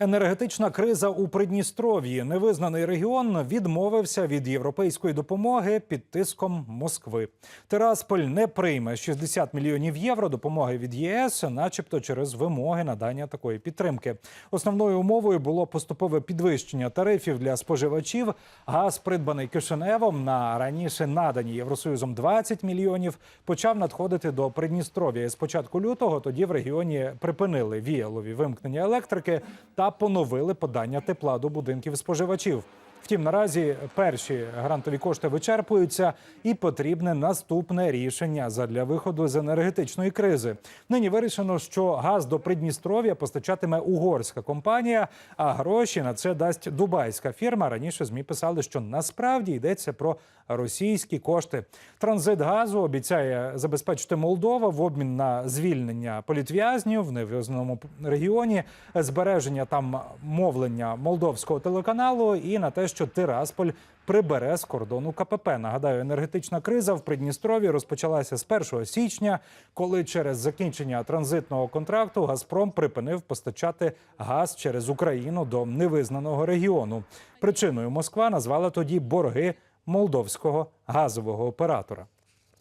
Енергетична криза у Придністров'ї. Невизнаний регіон відмовився від європейської допомоги під тиском Москви. Тирасполь не прийме 60 мільйонів євро допомоги від ЄС, начебто через вимоги надання такої підтримки. Основною умовою було поступове підвищення тарифів для споживачів. Газ, придбаний Кишиневом на раніше надані Євросоюзом 20 мільйонів, почав надходити до Придністров'я. З початку лютого тоді в регіоні припинили віялові вимкнення електрики та поновили подання тепла до будинків споживачів. Втім, наразі перші грантові кошти вичерпуються, і потрібне наступне рішення задля виходу з енергетичної кризи. Нині вирішено, що газ до Придністров'я постачатиме угорська компанія, а гроші на це дасть дубайська фірма. Раніше змі писали, що насправді йдеться про російські кошти. Транзит газу обіцяє забезпечити Молдова в обмін на звільнення політв'язнів в невизнаному регіоні, збереження там мовлення молдовського телеканалу і на те, що Тирасполь прибере з кордону КПП. Нагадаю, енергетична криза в Придністрові розпочалася з 1 січня, коли через закінчення транзитного контракту Газпром припинив постачати газ через Україну до невизнаного регіону. Причиною Москва назвала тоді борги молдовського газового оператора.